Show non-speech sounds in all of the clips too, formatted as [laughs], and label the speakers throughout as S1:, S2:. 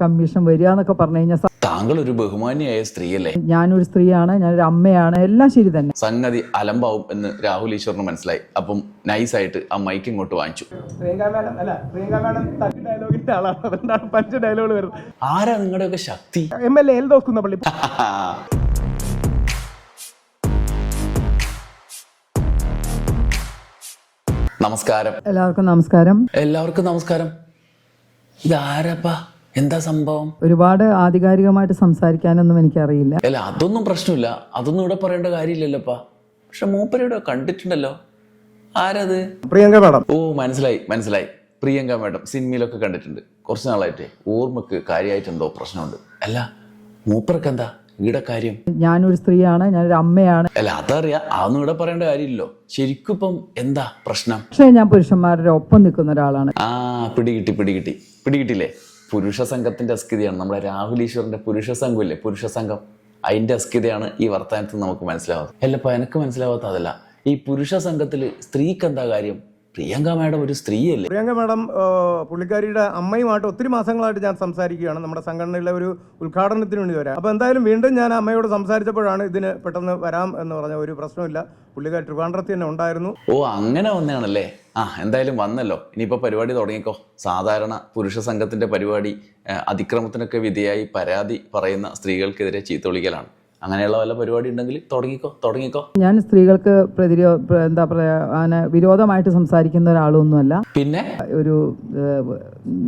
S1: Commission വരിക എന്നൊക്കെ പറഞ്ഞു കഴിഞ്ഞാൽ
S2: താങ്കൾ ഒരു ബഹുമാനിയായ സ്ത്രീയല്ലേ?
S1: ഞാനൊരു സ്ത്രീയാണ് ഞാനൊരു അമ്മയാണ് എല്ലാം ശരി തന്നെ.
S2: സംഗതി അലമ്പാവും എന്ന് രാഹുൽ ഈശ്വറിന് മനസ്സിലായി. അപ്പം നൈസായിട്ട് ആ മൈക്ക് ഇങ്ങോട്ട് വാങ്ങിച്ചു.
S3: പ്രിയങ്ക അല്ല പ്രിയങ്ക മാഡം ഡയലോഗിന്റെ ആളാണ്. അതുകൊണ്ടാണ് പഞ്ച് ഡയലോഗുകൾ വരുന്നത്
S2: ആരാ നിങ്ങളുടെ ശക്തി?
S3: എം എൽ എ കുന്നപ്പള്ളി
S2: നമസ്കാരം.
S1: എല്ലാവർക്കും നമസ്കാരം.
S2: എല്ലാവർക്കും നമസ്കാരം. ഇതാരപ്പാ? എന്താ സംഭവം?
S1: ഒരുപാട് ആധികാരികമായിട്ട് സംസാരിക്കാനൊന്നും എനിക്കറിയില്ല.
S2: അല്ല അതൊന്നും പ്രശ്നമില്ല. അതൊന്നും ഇവിടെ പറയേണ്ട കാര്യമില്ലല്ലോപ്പാ. പക്ഷെ മൂപ്പരയുടെ കണ്ടിട്ടുണ്ടല്ലോ. ആരത്?
S3: പ്രിയങ്ക മാഡം.
S2: ഓ മനസ്സിലായി മനസ്സിലായി. പ്രിയങ്ക മാഡം സിനിമയിലൊക്കെ കണ്ടിട്ടുണ്ട്. കുറച്ച് നാളായിട്ട്. ഓർമ്മക്ക് കാര്യമായിട്ട് എന്തോ പ്രശ്നമുണ്ട്. അല്ല മൂപ്പർക്ക് എന്താ ഇവിടെ കാര്യം?
S1: ഞാനൊരു സ്ത്രീയാണ് ഞാനൊരു അമ്മയാണ്.
S2: അല്ല അതറിയാ. അതൊന്നും ഇവിടെ പറയേണ്ട കാര്യമില്ലല്ലോ. ശരിക്കും ഇപ്പം എന്താ പ്രശ്നം?
S1: പക്ഷേ ഞാൻ പുരുഷന്മാരുടെ ഒപ്പം നിൽക്കുന്ന ഒരാളാണ്.
S2: ആ പിടികിട്ടി പിടികിട്ടി. പിടികിട്ടില്ലേ? പുരുഷ സംഘത്തിന്റെ അസ്കിതയാണ് നമ്മുടെ രാഹുൽ ഈശ്വറിന്റെ പുരുഷ സംഘമില്ലേ പുരുഷ സംഘം അതിന്റെ അസ്കിതയാണ് ഈ വർത്തമാനത്തിൽ നമുക്ക് മനസ്സിലാവുന്നത്. അല്ലപ്പോൾ എനിക്ക് മനസ്സിലാവാത്ത അതല്ല ഈ പുരുഷ സംഘത്തിൽ സ്ത്രീക്ക് എന്താ കാര്യം? പ്രിയങ്ക മാഡം ഒരു സ്ത്രീയല്ലേ?
S3: പ്രിയങ്ക മാഡം പുള്ളിക്കാരിയുടെ അമ്മയുമായിട്ട് ഒത്തിരി മാസങ്ങളായിട്ട് ഞാൻ സംസാരിക്കുകയാണ്. നമ്മുടെ സംഘടനയിലെ ഒരു ഉദ്ഘാടനത്തിന് വേണ്ടി വരാം. അപ്പോൾ എന്തായാലും വീണ്ടും ഞാൻ അമ്മയോട് സംസാരിച്ചപ്പോഴാണ് ഇതിന് പെട്ടെന്ന് വരാം എന്ന് പറഞ്ഞ ഒരു പ്രശ്നമില്ല. പുള്ളിക്കാരി ട്രിവാൻഡ്രത്തിൽ തന്നെ ഉണ്ടായിരുന്നു.
S2: ഓ അങ്ങനെ വന്നതാണല്ലേ? ആ എന്തായാലും വന്നല്ലോ. ഇനിയിപ്പോൾ പരിപാടി തുടങ്ങിക്കോ. സാധാരണ പുരുഷ സംഘത്തിന്റെ പരിപാടി അതിക്രമത്തിനൊക്കെ വിധേയായി പരാതി പറയുന്ന സ്ത്രീകൾക്കെതിരെ ചീത്ത വിളിക്കലാണ്. അങ്ങനെയുള്ള വല്ല പരിപാടി ഉണ്ടെങ്കിൽ തുടങ്ങിക്കോ തുടങ്ങിക്കോ.
S1: ഞാൻ സ്ത്രീകൾക്ക് പ്രതിരോ എന്താ പറയാ അങ്ങനെ വിരോധമായിട്ട് സംസാരിക്കുന്ന ഒരാളൊന്നുമല്ല.
S2: പിന്നെ?
S1: ഒരു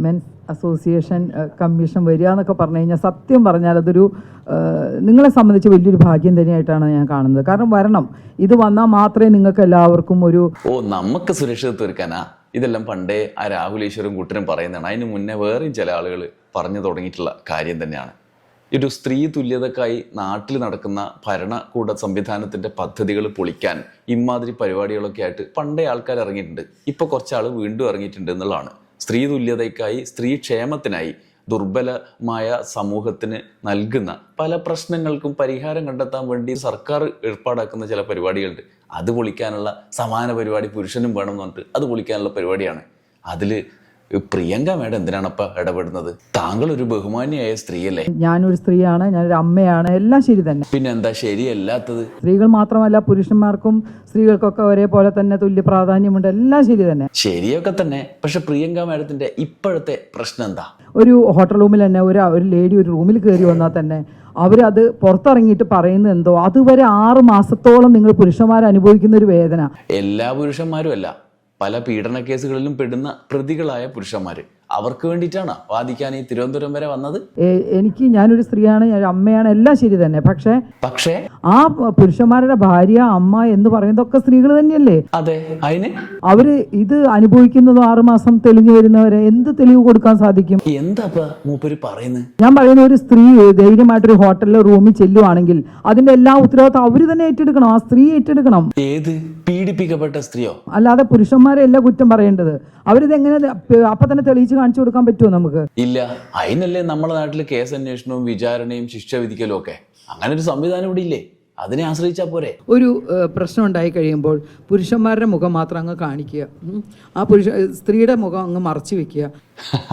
S1: മെൻസ് അസോസിയേഷൻ കമ്മീഷൻ വരിക എന്നൊക്കെ പറഞ്ഞു കഴിഞ്ഞാൽ സത്യം പറഞ്ഞാൽ അതൊരു നിങ്ങളെ സംബന്ധിച്ച് വലിയൊരു ഭാഗ്യം തന്നെയായിട്ടാണ് ഞാൻ കാണുന്നത്. കാരണം വരണം. ഇത് വന്നാൽ മാത്രമേ നിങ്ങൾക്ക് എല്ലാവർക്കും ഒരു
S2: ഓ നമുക്ക് സുരക്ഷിതത്വം ഒരുക്കാനാ. ഇതെല്ലാം പണ്ടേ ആ രാഹുൽ ഈശ്വരും കൂട്ടരും പറയുന്നതാണ്. അതിന് മുന്നേ വേറെയും ചില ആളുകൾ പറഞ്ഞു തുടങ്ങിയിട്ടുള്ള കാര്യം തന്നെയാണ്. ഒരു സ്ത്രീ തുല്യതക്കായി നാട്ടിൽ നടക്കുന്ന ഭരണകൂട സംവിധാനത്തിന്റെ പദ്ധതികൾ പൊളിക്കാൻ ഇമാതിരി പരിപാടികളൊക്കെ ആയിട്ട് പണ്ടേ ആൾക്കാർ ഇറങ്ങിയിട്ടുണ്ട്. ഇപ്പൊ കുറച്ചാൾ വീണ്ടും ഇറങ്ങിയിട്ടുണ്ട് എന്നുള്ളതാണ്. സ്ത്രീ തുല്യതയ്ക്കായി സ്ത്രീ ക്ഷേമത്തിനായി ദുർബലമായ സമൂഹത്തിന് നൽകുന്ന പല പ്രശ്നങ്ങൾക്കും പരിഹാരം കണ്ടെത്താൻ വേണ്ടി സർക്കാർ ഏർപ്പാടാക്കുന്ന ചില പരിപാടികളുണ്ട്. അത് പൊളിക്കാനുള്ള സമാന പരിപാടി പുരുഷനും വേണം എന്ന് പറഞ്ഞിട്ട് അത് പൊളിക്കാനുള്ള പരിപാടിയാണ്. അതിൽ പ്രിയങ്ക മേഡം എന്തിനാണപ്പ ഇടപെടുന്നത്? താങ്കൾ ഒരു ബഹുമാനിയായ സ്ത്രീയല്ലേ?
S1: ഞാനൊരു സ്ത്രീയാണ് ഞാനൊരു അമ്മയാണ് എല്ലാം ശരി തന്നെ.
S2: പിന്നെ എന്താ ശരിയല്ലാത്തത്?
S1: സ്ത്രീകൾ മാത്രമല്ല പുരുഷന്മാർക്കും സ്ത്രീകൾക്കൊക്കെ ഒരേപോലെ തന്നെ തുല്യ പ്രാധാന്യമുണ്ട് എല്ലാം ശരി തന്നെ.
S2: ശരിയൊക്കെ തന്നെ. പക്ഷെ പ്രിയങ്ക മേഡത്തിന്റെ ഇപ്പോഴത്തെ പ്രശ്നം എന്താ?
S1: ഒരു ഹോട്ടൽ റൂമിൽ തന്നെ ഒരു ഒരു ലേഡി ഒരു റൂമിൽ കയറി വന്നാൽ തന്നെ അവരത് പുറത്തിറങ്ങിയിട്ട് പറയുന്നത് എന്തോ അതുവരെ ആറ് മാസത്തോളം നിങ്ങൾ പുരുഷന്മാർ അനുഭവിക്കുന്ന ഒരു വേദന.
S2: എല്ലാ പുരുഷന്മാരും അല്ല. പല പീഡന കേസുകളിലും പെടുന്ന പ്രതികളായ പുരുഷന്മാർ അവർക്ക് വേണ്ടിയിട്ടാണ്. വാദിക്കാൻ ഈ തിരുവനന്തപുരം വരെ വന്നത്?
S1: എനിക്ക് ഞാനൊരു സ്ത്രീയാണ് ഞാൻ അമ്മയാണ് എല്ലാം ശരി തന്നെ. പക്ഷേ
S2: പക്ഷേ
S1: ആ പുരുഷന്മാരുടെ ഭാര്യ അമ്മ എന്ന് പറയുന്നതൊക്കെ സ്ത്രീകൾ തന്നെയല്ലേ?
S2: അതെ. അതിന്
S1: അവർ ഇത് അനുഭവിക്കുന്നതും ആറുമാസം തെളിഞ്ഞു വരുന്നവരെ എന്ത് തെളിവ് കൊടുക്കാൻ സാധിക്കും?
S2: എന്താ മൂപ്പര് പറയുന്നത്
S1: ഞാൻ പറയുന്ന ഒരു സ്ത്രീ ധൈര്യമായിട്ടൊരു ഹോട്ടലിലോ റൂമിൽ ചെല്ലുവാണെങ്കിൽ അതിന്റെ എല്ലാ ഉത്തരവാദിത്വം അവർ തന്നെ ഏറ്റെടുക്കണം ആ സ്ത്രീ ഏറ്റെടുക്കണം.
S2: ഏത്? പീഡിപ്പിക്കപ്പെട്ട സ്ത്രീയോ?
S1: അല്ലാതെ പുരുഷന്മാരെ അല്ല കുറ്റം പറയേണ്ടത്. അവരിത് എങ്ങനെ അപ്പൊ തന്നെ തെളിയിച്ച് കാണിച്ചു കൊടുക്കാൻ പറ്റുമോ നമുക്ക്?
S2: ഇല്ല. അതിനല്ലേ നമ്മുടെ നാട്ടിൽ കേസ് അന്വേഷണവും വിചാരണയും ശിക്ഷ വിധിക്കലും ഒക്കെ. അങ്ങനെ ഒരു സംവിധാനം ഇവിടെ ഇല്ലേ? അതിനെ ആശ്രയിച്ചാ പോരെ?
S1: ഒരു പ്രശ്നം ഉണ്ടായി കഴിയുമ്പോൾ പുരുഷന്മാരുടെ മുഖം മാത്രം അങ്ങ് കാണിക്കുക. ആ പുരുഷ സ്ത്രീയുടെ മുഖം അങ്ങ് മറച്ചു വെക്കുക.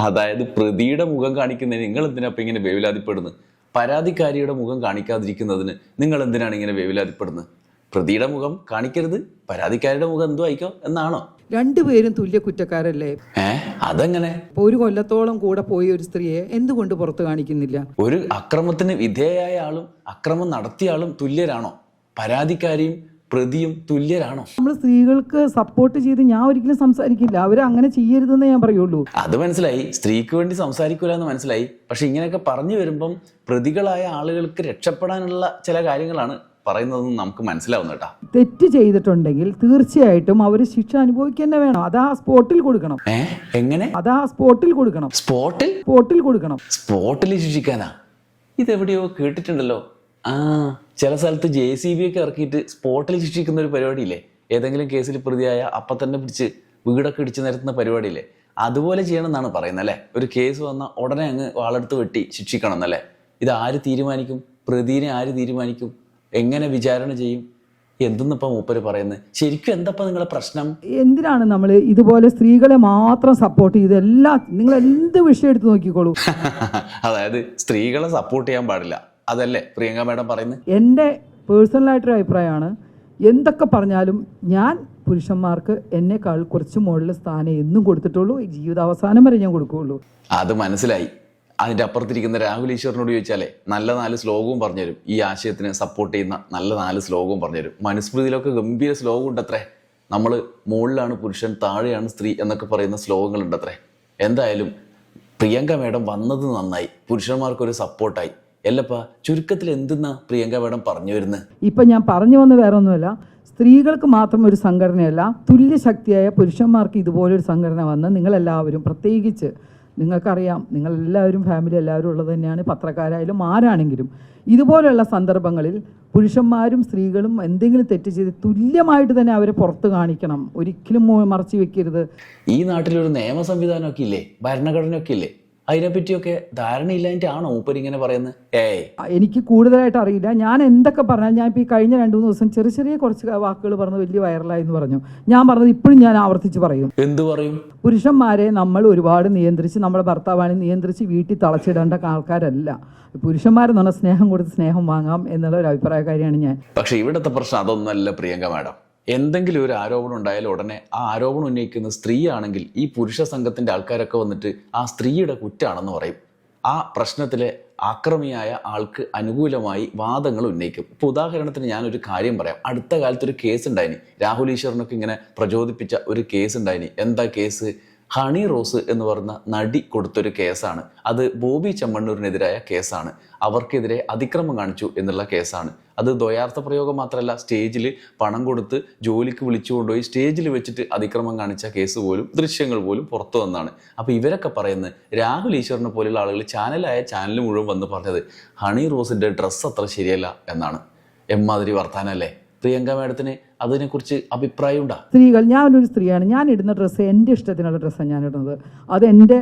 S2: അതായത് പ്രതിയുടെ മുഖം കാണിക്കുന്നതിന് നിങ്ങൾ എന്തിനാ ഇപ്പൊ ഇങ്ങനെ വേവിലാതിപ്പെടുന്നത്? പരാതിക്കാരിയുടെ മുഖം കാണിക്കാതിരിക്കുന്നതിന് നിങ്ങൾ എന്തിനാണ് ഇങ്ങനെ വേവലാതിപ്പെടുന്നത്? പ്രതിയുടെ മുഖം കാണിക്കരുത് പരാതിക്കാരുടെ മുഖം എന്തോ ആയിക്കോ എന്നാണോ?
S1: രണ്ടുപേരും തുല്യ കുറ്റക്കാരല്ലേ?
S2: ഏ അതെങ്ങനെ?
S1: ഒരു കൊല്ലത്തോളം കൂടെ പോയ ഒരു സ്ത്രീയെ എന്തുകൊണ്ട് പുറത്ത് കാണിക്കുന്നില്ല?
S2: ഒരു അക്രമത്തിന് വിധേയായ ആളും അക്രമം നടത്തിയ ആളും തുല്യരാണോ? പരാതിക്കാരിയും പ്രതിയും തുല്യരാണോ?
S1: നമ്മൾ സ്ത്രീകൾക്ക് സപ്പോർട്ട് ചെയ്ത് ഞാൻ ഒരിക്കലും സംസാരിക്കില്ല. അവർ അങ്ങനെ ചെയ്യരുതെന്ന് ഞാൻ പറയുള്ളൂ.
S2: അത് മനസ്സിലായി. സ്ത്രീക്ക് വേണ്ടി സംസാരിക്കൂല എന്ന് മനസ്സിലായി. പക്ഷെ ഇങ്ങനെയൊക്കെ പറഞ്ഞു വരുമ്പം പ്രതികളായ ആളുകൾക്ക് രക്ഷപ്പെടാനുള്ള ചില കാര്യങ്ങളാണ് പറയുന്നതെന്ന് നമുക്ക് മനസ്സിലാവുന്ന കേട്ടാ.
S1: തെറ്റ് ചെയ്തിട്ടുണ്ടെങ്കിൽ തീർച്ചയായിട്ടും അവർ ശിക്ഷ അനുഭവിക്കുക തന്നെ വേണം. അത് ആ സ്പോട്ടിൽ കൊടുക്കണം.
S2: ഏ? എങ്ങനെ?
S1: അത് ആ സ്പോട്ടിൽ കൊടുക്കണം.
S2: സ്പോട്ടിൽ?
S1: സ്പോട്ടിൽ കൊടുക്കണം.
S2: സ്പോട്ടിൽ ശിക്ഷിക്കാനാ? ഇതെവിടെയോ കേട്ടിട്ടുണ്ടല്ലോ. ആ ചില സ്ഥലത്ത് ജെ സി ബി ഒക്കെ ഇറക്കിയിട്ട് സ്പോട്ടിൽ ശിക്ഷിക്കുന്ന ഒരു പരിപാടിയില്ലേ? ഏതെങ്കിലും കേസിൽ പ്രതിയായ അപ്പം തന്നെ പിടിച്ച് വീടൊക്കെ ഇടിച്ചു നിരത്തുന്ന പരിപാടിയില്ലേ? അതുപോലെ ചെയ്യണം എന്നാണ് പറയുന്നത് അല്ലേ? ഒരു കേസ് വന്നാൽ ഉടനെ അങ്ങ് വാളെടുത്ത് വെട്ടി ശിക്ഷിക്കണം എന്നല്ലേ? ഇത് ആര് തീരുമാനിക്കും? പ്രതിനെ ആര് തീരുമാനിക്കും? എങ്ങനെ വിചാരണ ചെയ്യും? എന്തെന്നിപ്പോ മൂപ്പര് പറയുന്നത് ശരിക്കും എന്തപ്പാ നിങ്ങളെ പ്രശ്നം?
S1: എന്തിനാണ് നമ്മൾ ഇതുപോലെ സ്ത്രീകളെ മാത്രം സപ്പോർട്ട് ചെയ്ത് എല്ലാ നിങ്ങൾ എന്ത് വിഷയം എടുത്ത് നോക്കിക്കോളൂ. [laughs]
S2: അതായത് സ്ത്രീകളെ സപ്പോർട്ട് ചെയ്യാൻ പാടില്ല. അതല്ലേ പ്രിയങ്ക മാഡം പറയുന്നത്
S1: എന്റെ പേഴ്സണലായിട്ടൊരു അഭിപ്രായമാണ്. എന്തൊക്കെ പറഞ്ഞാലും ഞാൻ പുരുഷന്മാർക്ക് എന്നെക്കാൾ കുറച്ച് മുകളിൽ സ്ഥാനം എന്നും കൊടുത്തിട്ടുള്ളൂ. ജീവിത ജീവിതാവസാനം വരെ ഞാൻ കൊടുക്കുകയുള്ളൂ.
S2: അത് മനസ്സിലായി. അതിന്റെ അപ്പുറത്തിരിക്കുന്ന രാഹുൽ ഈശ്വറിനോട് ചോദിച്ചാലേ നല്ല നാല് ശ്ലോകവും പറഞ്ഞുതരും. ഈ ആശയത്തിന് സപ്പോർട്ട് ചെയ്യുന്ന നല്ല നാല് ശ്ലോകവും പറഞ്ഞുതരും. മനുസ്മൃതിയിലൊക്കെ ഗംഭീര ശ്ലോകം ഉണ്ടത്രേ നമ്മൾ മുകളിലാണ് പുരുഷൻ താഴെയാണ് സ്ത്രീ എന്നൊക്കെ പറയുന്ന ശ്ലോകങ്ങളുണ്ടത്രേ. എന്തായാലും പ്രിയങ്ക മേഡം വന്നത് നന്നായി. പുരുഷന്മാർക്കൊരു സപ്പോർട്ടായി എല്ലപ്പാ ചുരുക്കത്തിൽ എന്തെന്നാ പ്രിയങ്ക മേഡം പറഞ്ഞു വരുന്നത്
S1: ഇപ്പം ഞാൻ പറഞ്ഞു വന്ന് വേറെ ഒന്നുമല്ല സ്ത്രീകൾക്ക് മാത്രം ഒരു സംഘടനയല്ല. തുല്യശക്തിയായ പുരുഷന്മാർക്ക് ഇതുപോലൊരു സംഘടന വന്ന് നിങ്ങളെല്ലാവരും പ്രത്യേകിച്ച് നിങ്ങൾക്കറിയാം നിങ്ങളെല്ലാവരും ഫാമിലി എല്ലാവരും ഉള്ളത് തന്നെയാണ് പത്രക്കാരായാലും ആരാണെങ്കിലും. ഇതുപോലെയുള്ള സന്ദർഭങ്ങളിൽ പുരുഷന്മാരും സ്ത്രീകളും എന്തെങ്കിലും തെറ്റ് ചെയ്ത് തുല്യമായിട്ട് തന്നെ അവരെ പുറത്ത് കാണിക്കണം. ഒരിക്കലും മറച്ചു വെക്കരുത്.
S2: ഈ നാട്ടിലൊരു നിയമ സംവിധാനമൊക്കെ ഇല്ലേ? ഭരണഘടനയൊക്കെ ഇല്ലേ? അതിനെപ്പറ്റിയൊക്കെ ധാരണയില്ലായിട്ടാണോ മൂപ്പർ ഇങ്ങനെ പറയുന്നത് ഏയ്.
S1: എനിക്ക് കൂടുതലായിട്ട് അറിയില്ല. ഞാൻ എന്തൊക്കെ പറഞ്ഞാൽ ഞാൻ ഇപ്പോൾ ഈ കഴിഞ്ഞ രണ്ട് മൂന്ന് ദിവസം ചെറിയ ചെറിയ കുറച്ച് വാക്കുകൾ പറഞ്ഞ് വലിയ വൈറലായി എന്ന് പറഞ്ഞു. ഞാൻ പറഞ്ഞത് ഇപ്പോഴും ഞാൻ ആവർത്തിച്ച് പറയും.
S2: എന്ത് പറയും?
S1: പുരുഷന്മാരെ നമ്മൾ ഒരുപാട് നിയന്ത്രിച്ച് നമ്മുടെ ഭർത്താവാനെ നിയന്ത്രിച്ച് വീട്ടിൽ തളച്ചിടേണ്ട ആൾക്കാരല്ല. പുരുഷന്മാരെന്ന് പറഞ്ഞാൽ സ്നേഹം കൊടുത്ത് സ്നേഹം വാങ്ങാം എന്നുള്ള ഒരു അഭിപ്രായക്കാരിയാണ് ഞാൻ.
S2: പക്ഷേ ഇവിടുത്തെ പ്രശ്നം അതൊന്നല്ല പ്രിയങ്ക മാഡം. എന്തെങ്കിലും ഒരു ആരോപണം ഉണ്ടായാൽ ഉടനെ ആ ആരോപണം ഉന്നയിക്കുന്ന സ്ത്രീയാണെങ്കിൽ ഈ പുരുഷ സംഘത്തിന്റെ ആൾക്കാരൊക്കെ വന്നിട്ട് ആ സ്ത്രീയുടെ കുറ്റാണെന്ന് പറയും. ആ പ്രശ്നത്തിലെ ആക്രമിയായ ആൾക്ക് അനുകൂലമായി വാദങ്ങൾ ഉന്നയിക്കും. ഇപ്പോൾ ഉദാഹരണത്തിന് ഞാനൊരു കാര്യം പറയാം. അടുത്ത കാലത്ത് ഒരു കേസ് ഉണ്ടായിനി രാഹുൽ ഈശ്വറിനൊക്കെ ഇങ്ങനെ പ്രചോദിപ്പിച്ച ഒരു കേസ് ഉണ്ടായിനി എന്താ കേസ്? ഹണി റോസ് എന്ന് പറയുന്ന നടി കൊടുത്തൊരു കേസാണ്. അത് ബോബി ചെമ്മണ്ണൂരിനെതിരായ കേസാണ്. അവർക്കെതിരെ അതിക്രമം കാണിച്ചു എന്നുള്ള കേസാണ്. അത് ദ്വയാർത്ഥ പ്രയോഗം മാത്രമല്ല സ്റ്റേജിൽ പണം കൊടുത്ത് ജോലിക്ക് വിളിച്ചു കൊണ്ടുപോയി സ്റ്റേജിൽ വെച്ചിട്ട് അതിക്രമം കാണിച്ച കേസ് പോലും ദൃശ്യങ്ങൾ പോലും പുറത്തു വന്നാണ്. അപ്പോൾ ഇവരൊക്കെ പറയുന്നത് രാഹുൽ ഈശ്വറിനെ പോലെയുള്ള ആളുകൾ ചാനലായ ചാനൽ മുഴുവൻ വന്ന് പറഞ്ഞത് ഹണി റോസിന്റെ ഡ്രസ്സ് അത്ര ശരിയല്ല എന്നാണ്. എമ്മാതിരി വർത്താനല്ലേ? പ്രിയങ്ക മാഡത്തിന് അതിനെക്കുറിച്ച് അഭിപ്രായം ഉണ്ടാ
S1: സ്ത്രീകൾ ഞാനൊരു സ്ത്രീയാണ്. ഞാൻ ഇടുന്ന ഡ്രസ്സ് എന്റെ ഇഷ്ടത്തിനുള്ള ഡ്രസ്സാണ് ഞാൻ ഇടുന്നത്. അത് എന്റെ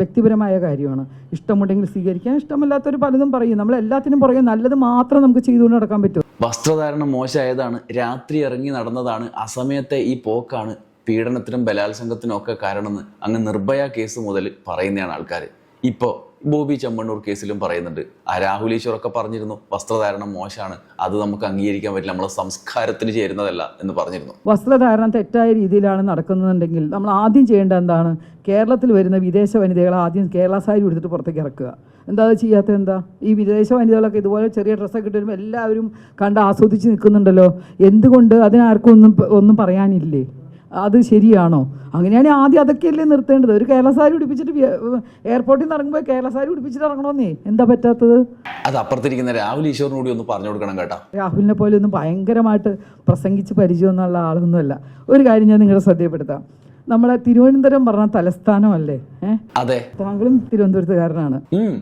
S1: വ്യക്തിപരമായ കാര്യമാണ്. ഇഷ്ടമുണ്ടെങ്കിൽ സ്വീകരിക്കാൻ ഇഷ്ടമല്ലാത്തവർ പലതും പറയും. നമ്മൾ എല്ലാത്തിനും പുറകെ നല്ലത് മാത്രം നമുക്ക് ചെയ്തുകൊണ്ട് നടക്കാൻ പറ്റും.
S2: വസ്ത്രധാരണം മോശമായതാണ്. രാത്രി ഇറങ്ങി നടന്നതാണ്. അസമയത്തെ ഈ പോക്കാണ് പീഡനത്തിനും ബലാത്സംഗത്തിനും ഒക്കെ കാരണമെന്ന് അങ്ങ് നിർഭയ കേസ് മുതൽ പറയുന്നതാണ് ആൾക്കാർ ഇപ്പോൾ ബോബി ചെമ്മണ്ണൂർ കേസിലും പറയുന്നുണ്ട്. ആ രാഹുൽ ഈശ്വറൊക്കെ പറഞ്ഞിരുന്നു വസ്ത്രധാരണം മോശമാണ് അത് നമുക്ക് അംഗീകരിക്കാൻ പറ്റില്ല നമ്മളെ സംസ്കാരത്തിന് ചേരുന്നതല്ല എന്ന് പറഞ്ഞിരുന്നു.
S1: വസ്ത്രധാരണം തെറ്റായ രീതിയിലാണ് നടക്കുന്നുണ്ടെങ്കിൽ നമ്മൾ ആദ്യം ചെയ്യേണ്ട എന്താണ്? കേരളത്തിൽ വരുന്ന വിദേശ വനിതകളെ ആദ്യം കേരള സാരി എടുത്തിട്ട് പുറത്തേക്ക് ഇറക്കുക. എന്താ അത് ചെയ്യാത്തത് എന്താ? ഈ വിദേശ വനിതകളൊക്കെ ഇതുപോലെ ചെറിയ ഡ്രസ്സൊക്കെ ഇട്ട് വരുമ്പോൾ എല്ലാവരും കണ്ട് ആസ്വദിച്ച് നിൽക്കുന്നുണ്ടല്ലോ. എന്തുകൊണ്ട് അതിനാർക്കും ഒന്നും ഒന്നും പറയാനില്ലേ? അത് ശരിയാണോ? അങ്ങനെയാണെങ്കിൽ ആദ്യം അതൊക്കെയല്ലേ നിർത്തേണ്ടത്. ഒരു കേരള സാരി ഉടുപ്പിച്ചിട്ട് എയർപോർട്ടിൽ നിന്ന് ഇറങ്ങുമ്പോൾ കേരള സാരി ഉടുപ്പിച്ചിട്ട് ഇറങ്ങണമെന്നേ എന്താ പറ്റാത്തത്?
S2: അത് അപ്പുറത്തിരിക്കുന്ന രാഹുൽ ഈശ്വറിനോട് ഒന്ന് പറഞ്ഞു കൊടുക്കണം കേട്ടോ.
S1: രാഹുലിനെ പോലെ ഒന്നും ഭയങ്കരമായിട്ട് പ്രസംഗിച്ച് പരിചയമൊന്നുള്ള ആളൊന്നുമല്ല. ഒരു കാര്യം ഞാൻ നിങ്ങളുടെ ശ്രദ്ധയപ്പെടുത്താം നമ്മളെ തിരുവനന്തപുരം പറഞ്ഞ തലസ്ഥാനമല്ലേ
S2: അതെ.
S1: താങ്കളും തിരുവനന്തപുരത്തുകാരനാണ്.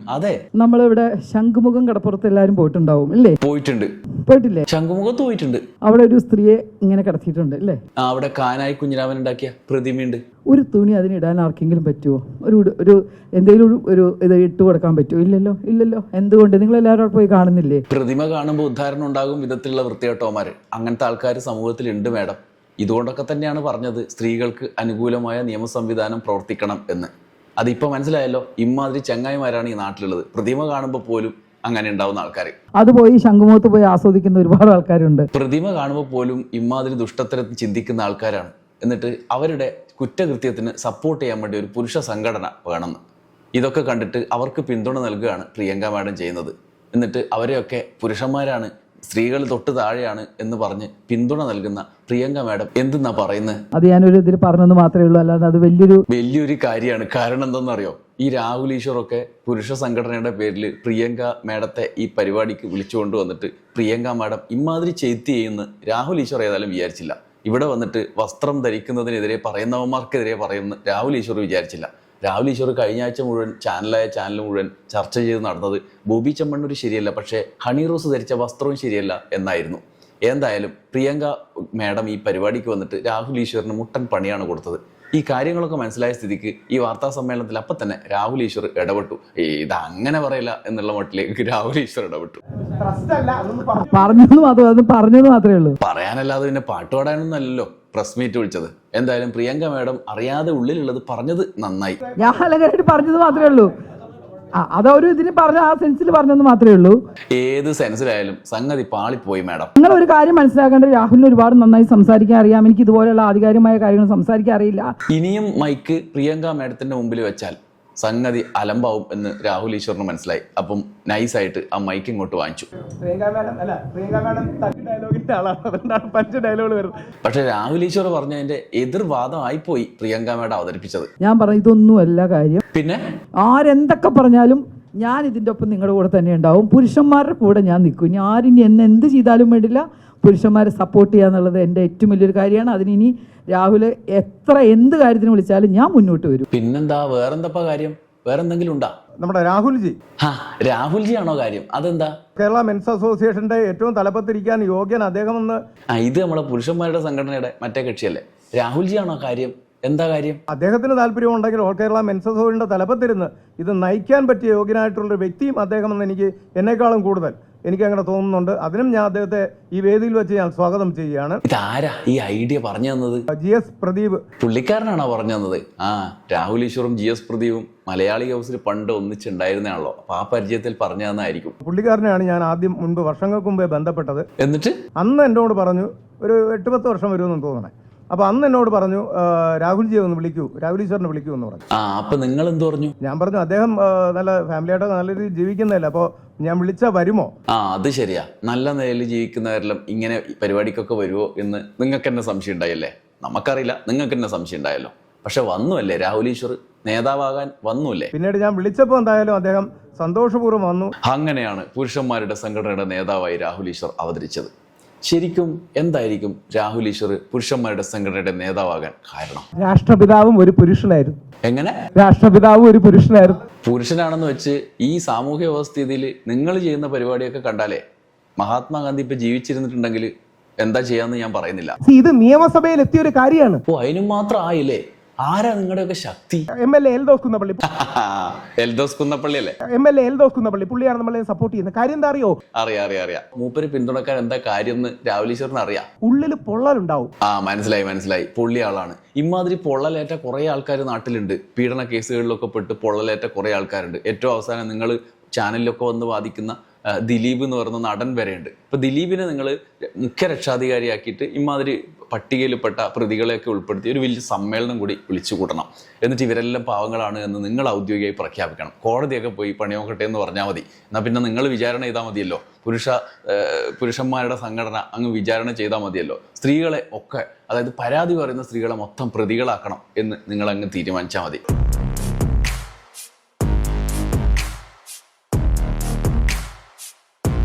S2: അതെ.
S1: നമ്മളിവിടെ ശംഖുമുഖം കടപ്പുറത്ത് എല്ലാരും പോയിട്ടുണ്ടാവും അല്ലേ
S2: പോയിട്ടുണ്ട്.
S1: പോയിട്ടില്ലേ?
S2: ശംഖുമുഖത്ത് പോയിട്ടുണ്ട്.
S1: അവിടെ ഒരു സ്ത്രീയെ ഇങ്ങനെ കിടത്തിയിട്ടുണ്ട് അല്ലേ
S2: അവിടെ കാനായി കുഞ്ഞിരാമൻ ഉണ്ടാക്കിയ പ്രതിമയുണ്ട്.
S1: ഒരു തുണി അതിനിടാൻ ആർക്കെങ്കിലും പറ്റുമോ ഒരു ഒരു എന്തെങ്കിലും ഒരു- ഇത് ഇട്ട് കൊടുക്കാൻ പറ്റുമോ ഇല്ലല്ലോ ഇല്ലല്ലോ. എന്തുകൊണ്ട്? നിങ്ങൾ എല്ലാവരും പോയി കാണുന്നില്ലേ?
S2: പ്രതിമ കാണുമ്പോൾ ഉദ്ധാരണം ഉണ്ടാകും വിധത്തിലുള്ള വൃത്തികെട്ടോമാര് അങ്ങനത്തെ ആൾക്കാർ സമൂഹത്തിൽ ഉണ്ട് മേഡം. ഇതുകൊണ്ടൊക്കെ തന്നെയാണ് പറഞ്ഞത് സ്ത്രീകൾക്ക് അനുകൂലമായ നിയമ സംവിധാനം പ്രവർത്തിക്കണം എന്ന്. അതിപ്പോൾ മനസ്സിലായല്ലോ ഇമാതിരി ചങ്ങായിമാരാണ് ഈ നാട്ടിലുള്ളത്. പ്രതിമ കാണുമ്പോൾ പോലും അങ്ങനെ ഉണ്ടാവുന്ന ആൾക്കാർ
S1: അത് പോയി ശംഖുമുഖത്ത് പോയി ആസ്വദിക്കുന്ന ഒരുപാട് ആൾക്കാരുണ്ട്.
S2: പ്രതിമ കാണുമ്പോൾ പോലും ഇമാതിരി ദുഷ്ടത്തരത്തിൽ ചിന്തിക്കുന്ന ആൾക്കാരാണ്. എന്നിട്ട് അവരുടെ കുറ്റകൃത്യത്തിന് സപ്പോർട്ട് ചെയ്യാൻ വേണ്ടി ഒരു പുരുഷ സംഘടന വേണമെന്ന്. ഇതൊക്കെ കണ്ടിട്ട് അവർക്ക് പിന്തുണ നൽകുകയാണ് പ്രിയങ്ക മാഡം ചെയ്യുന്നത്. എന്നിട്ട് അവരെയൊക്കെ പുരുഷന്മാരാണ് സ്ത്രീകൾ തൊട്ട് താഴെയാണ് എന്ന് പറഞ്ഞ് പിന്തുണ നൽകുന്ന പ്രിയങ്ക മാഡം എന്തെന്നാ പറയുന്നത്
S1: അത് ഞാനൊരു ഇതിൽ പറഞ്ഞെന്ന് മാത്രമേ ഉള്ളൂ. അല്ലാതെ അത് വലിയൊരു
S2: വലിയൊരു കാര്യമാണ്. കാരണം എന്തെന്നറിയോ? ഈ രാഹുൽ ഈശ്വറൊക്കെ പുരുഷ സംഘടനയുടെ പേരിൽ പ്രിയങ്ക മാഡത്തെ ഈ പരിപാടിക്ക് വിളിച്ചുകൊണ്ട് വന്നിട്ട് പ്രിയങ്ക മാഡം ഇമാതിരി ചെയ്ത്തി ചെയ്യുന്ന രാഹുൽ ഈശ്വർ ഏതായാലും വിചാരിച്ചില്ല. ഇവിടെ വന്നിട്ട് വസ്ത്രം ധരിക്കുന്നതിനെതിരെ പറയുന്നവന്മാർക്കെതിരെ പറയുന്ന രാഹുൽ ഈശ്വർ വിചാരിച്ചില്ല. രാഹുൽ ഈശ്വർ കഴിഞ്ഞ ആഴ്ച മുഴുവൻ ചാനലായ ചാനൽ മുഴുവൻ ചർച്ച ചെയ്ത് നടന്നത് ബോബി ചെമ്മണ്ണൂർ ശരിയല്ല പക്ഷേ ഹണി റോസ് ധരിച്ച വസ്ത്രവും ശരിയല്ല എന്നായിരുന്നു. എന്തായാലും പ്രിയങ്ക മാഡം ഈ പരിപാടിക്ക് വന്നിട്ട് രാഹുൽ ഈശ്വറിന് മുട്ടൻ പണിയാണ് കൊടുത്തത്. ഈ കാര്യങ്ങളൊക്കെ മനസ്സിലായ സ്ഥിതിക്ക് ഈ വാർത്താ സമ്മേളനത്തിൽ അപ്പം തന്നെ രാഹുൽ ഈശ്വർ ഇടപെട്ടു. ഇത് അങ്ങനെ പറയില്ല എന്നുള്ള മട്ടിലേക്ക് രാഹുൽ ഈശ്വർ ഇടപെട്ടു.
S1: പറഞ്ഞത് മാത്രം അത് മാത്രമേ ഉള്ളൂ.
S2: പറയാനല്ലാതെ പിന്നെ പാട്ടുപാടാനൊന്നും അല്ലല്ലോ പ്രസ് മീറ്റ് വിളിച്ചത്. എന്തായാലും പ്രിയങ്ക മാഡം അറിയാതെ ഉള്ളിലുള്ളത് പറഞ്ഞത് നന്നായി.
S1: ഞാൻ പറഞ്ഞത് മാത്രമേ ഉള്ളൂ. അതൊരു ഇതിന് പറഞ്ഞ ആ സെൻസിൽ പറഞ്ഞെന്ന് മാത്രമേ ഉള്ളൂ.
S2: ഏത് സെൻസിലായാലും സംഗതി പാളിപ്പോയി മാഡം.
S1: നിങ്ങൾ ഒരു കാര്യം മനസ്സിലാക്കേണ്ടത് രാഹുലിന് ഒരുപാട് നന്നായി സംസാരിക്കാൻ അറിയാം. എനിക്ക് ഇതുപോലെയുള്ള ആധികാരികമായ കാര്യങ്ങൾ സംസാരിക്കാൻ അറിയില്ല.
S2: ഇനിയും മൈക്ക് പ്രിയങ്ക മാഡത്തിന്റെ മുമ്പിൽ വെച്ചാൽ സംഗതി അലമ്പാവും എന്ന് രാഹുൽ ഈശ്വറിന് മനസ്സിലായി. അപ്പം നൈസായിട്ട് ആ മൈക്ക് ഇങ്ങോട്ട് വാങ്ങിച്ചു.
S3: അല്ല
S2: പക്ഷെ രാഹുൽ ഈശ്വർ പറഞ്ഞതിന്റെ എതിർവാദം എതിർവാദമായിപ്പോയി പ്രിയങ്ക മാഡം അവതരിപ്പിച്ചത്.
S1: ഞാൻ പറഞ്ഞു ഇതൊന്നുമല്ല കാര്യം.
S2: പിന്നെ?
S1: ആരെന്തൊക്കെ പറഞ്ഞാലും ഞാൻ ഇതിന്റെ ഒപ്പം നിങ്ങളുടെ കൂടെ തന്നെ ഉണ്ടാവും. പുരുഷന്മാരുടെ കൂടെ ഞാൻ നിൽക്കും. ഇനി ആരിനി എന്നെ എന്ത് ചെയ്താലും വേണ്ടില്ല. പുരുഷന്മാരെ സപ്പോർട്ട് ചെയ്യുക എന്നുള്ളത് എന്റെ ഏറ്റവും വലിയൊരു കാര്യമാണ്. അതിനി രാഹുൽ എത്ര എന്ത് കാര്യത്തിന് വിളിച്ചാലും ഞാൻ മുന്നോട്ട് വരും.
S2: പിന്നെന്താ? വേറെന്തപ്പാ കാര്യം? വേറെന്തെങ്കിലും ഉണ്ടാ?
S3: നമ്മുടെ രാഹുൽജി.
S2: രാഹുൽജി ആണോ കാര്യം? അതെന്താ?
S3: കേരള മെൻസ് അസോസിയേഷന്റെ ഏറ്റവും തലപ്പത്തിരിക്കാൻ യോഗ്യൻ അദ്ദേഹമെന്ന്
S2: ആ ഇത് നമ്മളെ പുരുഷന്മാരുടെ സംഘടനയുടെ മറ്റേ കക്ഷിയല്ലേ. രാഹുൽജി ആണോ കാര്യം? എന്താ കാര്യം?
S3: അദ്ദേഹത്തിന് താല്പര്യം ഉണ്ടെങ്കിൽ ഓൾ കേരള മെൻസസ് ഹോളിന്റെ തലപ്പത്തിരുന്ന് ഇത് നയിക്കാൻ പറ്റിയ യോഗ്യനായിട്ടുള്ള ഒരു വ്യക്തിയും അദ്ദേഹമെന്ന് എനിക്ക് എന്നെക്കാളും കൂടുതൽ എനിക്ക് അങ്ങനെ തോന്നുന്നുണ്ട്. അതിനും ഞാൻ അദ്ദേഹത്തെ ഈ വേദിയിൽ വെച്ച് ഞാൻ സ്വാഗതം ചെയ്യുകയാണ്.
S2: ഇതാരാ ഈ ഐഡിയ പറഞ്ഞു തന്നത്?
S3: G S Pradeep.
S2: പുള്ളിക്കാരനാണോ പറഞ്ഞു തന്നത്? ആ രാഹുൽ ഈശ്വറും ജി എസ് പ്രദീപും മലയാളി ഹൗസിൽ പണ്ട് ഒന്നിച്ചുണ്ടായിരുന്നാണല്ലോ അപ്പൊ ആ പരിചയത്തിൽ പറഞ്ഞു തന്നായിരിക്കും
S3: പുള്ളിക്കാരനെയാണ് ഞാൻ ആദ്യം മുൻപ് വർഷങ്ങൾക്ക് മുമ്പേ ബന്ധപ്പെട്ടത്.
S2: എന്നിട്ട്?
S3: അന്ന് എന്നോട് പറഞ്ഞു ഒരു എട്ട് പത്ത് വർഷം വരുമെന്ന് തോന്നണേ. അപ്പോൾ അന്ന് എന്നോട് പറഞ്ഞു രാഹുൽജിയെ ഒന്ന് വിളിക്കൂ രാഹുൽ ഈശ്വറിനെ വിളിക്കൂ എന്ന് പറഞ്ഞു.
S2: ആ അപ്പൊ നിങ്ങൾ എന്ത് പറഞ്ഞു?
S3: ഞാൻ പറഞ്ഞു അദ്ദേഹം ആ, നല്ല ഫാമിലിയായിട്ട് നല്ല രീതിയിൽ ജീവിക്കുന്നതല്ലേ അപ്പോൾ ഞാൻ വിളിച്ചാൽ വരുമോ?
S2: ആ അത് ശരിയാ. നല്ല നിലയിൽ ജീവിക്കുന്നവരെല്ലാം ഇങ്ങനെ പരിപാടിക്കൊക്കെ വരുമോ എന്ന് നിങ്ങൾക്ക് തന്നെ സംശയം ഉണ്ടായില്ലേ നമുക്കറിയില്ല നിങ്ങൾക്ക് തന്നെ സംശയം ഉണ്ടായല്ലോ പക്ഷെ വന്നുവല്ലേ രാഹുൽ ഈശ്വർ? നേതാവാകാൻ വന്നുല്ലേ
S3: പിന്നീട് ഞാൻ വിളിച്ചപ്പോൾ എന്തായാലും അദ്ദേഹം സന്തോഷപൂർവം വന്നു.
S2: അങ്ങനെയാണ് പുരുഷന്മാരുടെ സംഘടനയുടെ നേതാവായി രാഹുൽ ഈശ്വർ അവതരിച്ചത്. ശരിക്കും എന്തായിരിക്കും രാഹുൽ ഈശ്വർ പുരുഷന്മാരുടെ സംഘടനയുടെ നേതാവാകാൻ കാരണം?
S3: രാഷ്ട്രപിതാവും ഒരു പുരുഷനായിരുന്നു.
S2: എങ്ങനെ?
S3: രാഷ്ട്രപിതാവും ഒരു പുരുഷനായിരുന്നു.
S2: പുരുഷനാണെന്ന് വെച്ച് ഈ സാമൂഹ്യ വ്യവസ്ഥിതിയിൽ നിങ്ങൾ ചെയ്യുന്ന പരിപാടിയൊക്കെ കണ്ടാലേ മഹാത്മാഗാന്ധി ഇപ്പൊ ജീവിച്ചിരുന്നിട്ടുണ്ടെങ്കിൽ എന്താ ചെയ്യാന്ന് ഞാൻ പറയുന്നില്ല.
S4: ഇത് നിയമസഭയിൽ എത്തിയ ഒരു കാര്യമാണ്.
S2: ഓ അതിനും മാത്രം ആയില്ലേ? ആരാ നിങ്ങളുടെയൊക്കെ ശക്തി?
S4: M L A Eldhose Kunnappally. [laughs]
S2: Eldhose Kunnappally അല്ലേ?
S4: M L A Eldhose Kunnappally. പുള്ളിയാണ് നമ്മളെ സപ്പോർട്ട് ചെയ്യുന്നത്. കാര്യം എന്താ അറിയോ?
S2: അറിയാം അറിയാം അറിയാം. മൂപ്പര് പിന്തുണക്കാൻ എന്താ കാര്യം എന്ന് രാഹുലീശ്വറിന് അറിയാം.
S4: ഉള്ളിൽ പൊള്ളലുണ്ടാവും.
S2: ആ മനസ്സിലായി മനസ്സിലായി. പുള്ളി ആളാണ് ഇമാതിരി പൊള്ളലേറ്റ കുറെ ആൾക്കാർ നാട്ടിലുണ്ട്. പീഡന കേസുകളിലൊക്കെ പെട്ട് പൊള്ളലേറ്റ കുറെ ആൾക്കാരുണ്ട്. ഏറ്റവും അവസാനം നിങ്ങൾ ചാനലിലൊക്കെ വന്ന് വാദിക്കുന്ന ദിലീപ് എന്ന് പറയുന്ന നടൻ വരെയുണ്ട്. ഇപ്പൊ ദിലീപിനെ നിങ്ങൾ മുഖ്യ രക്ഷാധികാരിയാക്കിയിട്ട് ഇമാതിരി പട്ടികയിൽപ്പെട്ട പ്രതികളെയൊക്കെ ഉൾപ്പെടുത്തി ഒരു വലിയ സമ്മേളനം കൂടി വിളിച്ചു കൂട്ടണം. എന്നിട്ട് ഇവരെല്ലാം പാവങ്ങളാണ് എന്ന് നിങ്ങൾ ഔദ്യോഗികമായി പ്രഖ്യാപിക്കണം. കോടതിയൊക്കെ പോയി പണിയോക്കട്ടെ എന്ന് പറഞ്ഞാൽ മതി. എന്നാൽ പിന്നെ നിങ്ങൾ വിചാരണ ചെയ്താൽ മതിയല്ലോ. പുരുഷ പുരുഷന്മാരുടെ സംഘടന അങ്ങ് വിചാരണ ചെയ്താൽ മതിയല്ലോ. സ്ത്രീകളെ ഒക്കെ അതായത് പരാതി പറയുന്ന സ്ത്രീകളെ മൊത്തം പ്രതികളാക്കണം എന്ന് നിങ്ങൾ അങ്ങ് തീരുമാനിച്ചാൽ മതി.